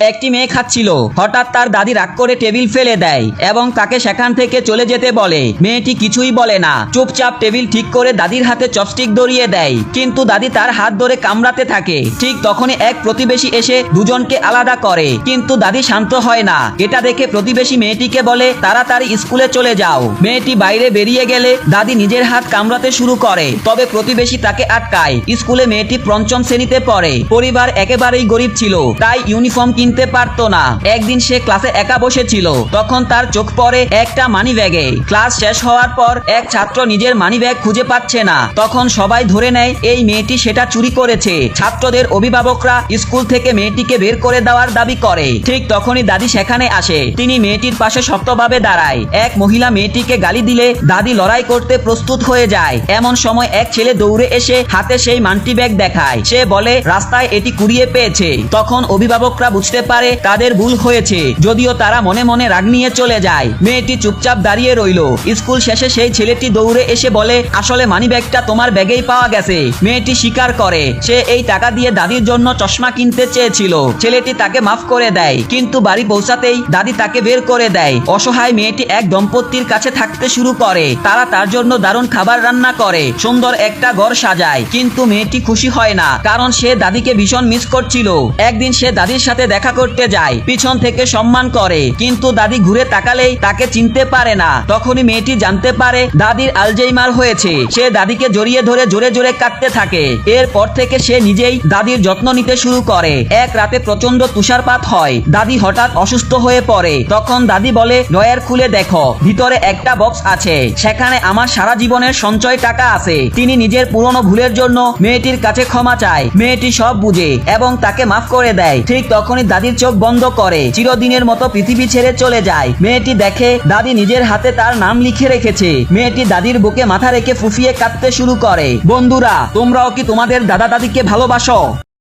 একটি মেয়ে খাচ্ছিল। হঠাৎ তার দাদি রাগ করে টেবিল ফেলে দেয় এবং তাকে সেখান থেকে চলে যেতে বলে। মেয়েটি কিছুই বলে না। চুপচাপ টেবিল ঠিক করে দাদির হাতে চপস্টিক ধরিয়ে দেয়। কিন্তু দাদি তার হাত ধরে কামড়াতে থাকে। ঠিক তখনই এক প্রতিবেশী এসে দুজনকে আলাদা করে। কিন্তু দাদি শান্ত হয় না। এটা দেখে প্রতিবেশী মেয়েটিকে বলে, তাড়াতাড়ি স্কুলে চলে যাও। মেয়েটি বাইরে বেরিয়ে গেলে দাদি নিজের হাত কামড়াতে শুরু করে। তবে প্রতিবেশী তাকে আটকায়। স্কুলে মেয়েটি পঞ্চম শ্রেণীতে পড়ে। পরিবার একেবারেই গরিব ছিল। তাই ইউনিফর্ম কিনতে পারতো না। একদিন সে ক্লাসে একা বসেছিল। তখন তার চোখ পড়ে একটা মানি ব্যাগে ক্লাস শেষ হওয়ার পর এক ছাত্র নিজের মানি ব্যাগ খুঁজে পাচ্ছে না। তখন সবাই ধরে নেয়, এই মেয়েটি সেটা চুরি করেছে। ছাত্রদের অভিভাবকরা স্কুল থেকে মেয়েটিকে বের করে দেওয়ার দাবি করে। ঠিক তখনই দাদি সেখানে আসে। তিনি মেয়েটির পাশে শক্তভাবে দাঁড়ায়। এক মহিলা মেয়েটিকে গালি দিলে দাদি লড়াই করতে প্রস্তুত হয়ে যায়। এমন সময় এক ছেলে দৌড়ে এসে হাতে সেই মান্টি ব্যাগ দেখায়। সে বলে, রাস্তায় এটি কুড়িয়ে পেয়েছে। তখন অভিভাবকরা বুঝতে পারে, তাদের ভুল হয়েছে। যদিও তারা মনে মনে রাগ নিয়ে চলে যায়। মেয়েটি চুপচাপ দাঁড়িয়ে রইল। স্কুল শেষে সেই ছেলেটি দৌড়ে এসে বলে, আসলে মানি ব্যাগটা তোমার ব্যাগেই পাওয়া গেছে। মেয়েটি স্বীকার করে। সে এই টাকা দিয়ে দাদির জন্য চশমা কিনতে চেয়েছিল। ছেলেটি তাকে মাফ করে দেয়, কিন্তু বাড়ি পৌঁছাতেই দাদি তাকে বের করে দেয়। অসহায় মেয়েটি এক দম্পতির কাছে থাকতে শুরু করে। তারা তার জন্য দারুণ খাবার রান্না করে, সুন্দর একটা ঘর সাজায়। কিন্তু মেয়েটি খুশি হয় না, কারণ সে দাদিকে ভীষণ মিস করছিল। একদিন সে দাদির সাথে দেখা করতে যায়। পিছন থেকে সম্মান করে। কিন্তু দাদি ঘুরে তাকালেই তাকে চিনতে পারে না। তখনই মেয়েটি জানতে পারে দাদির আলজেইমার হয়েছে। সে দাদিকে জড়িয়ে ধরে জোরে জোরে কাঁদতে থাকে। এরপর থেকে সে নিজেই দাদির যত্ন নিতে শুরু করে। এক রাতে প্রচণ্ড তুষারপাত হয়। দাদি হঠাৎ অসুস্থ হয়ে পড়ে। তখন দাদি বলে ডয়ার খুলে দেখো। ভিতরে একটা বক্স আছে। সেখানে আমার সারা জীবনের সঞ্চয় টাকা আছে। তিনি নিজের পুরনো ভুলের জন্য মেয়েটির কাছে ক্ষমা চায়। মেয়েটি সব বুঝে এবং তাকে মাফ করে দেয়। ঠিক তখনই দাদির চোখ বন্ধ করে। চিরদিনের মতো পৃথিবী ছেড়ে চলে যায়। মেয়েটি দেখে দাদি নিজের হাতে তার নাম লিখে রেখেছে। মেয়েটি দাদির বুকে মাথা রেখে ফুফিয়ে কাঁদতে শুরু করে। বন্ধুরা, তোমরাও কি তোমাদের দাদা দাদিকে ভালোবাসো?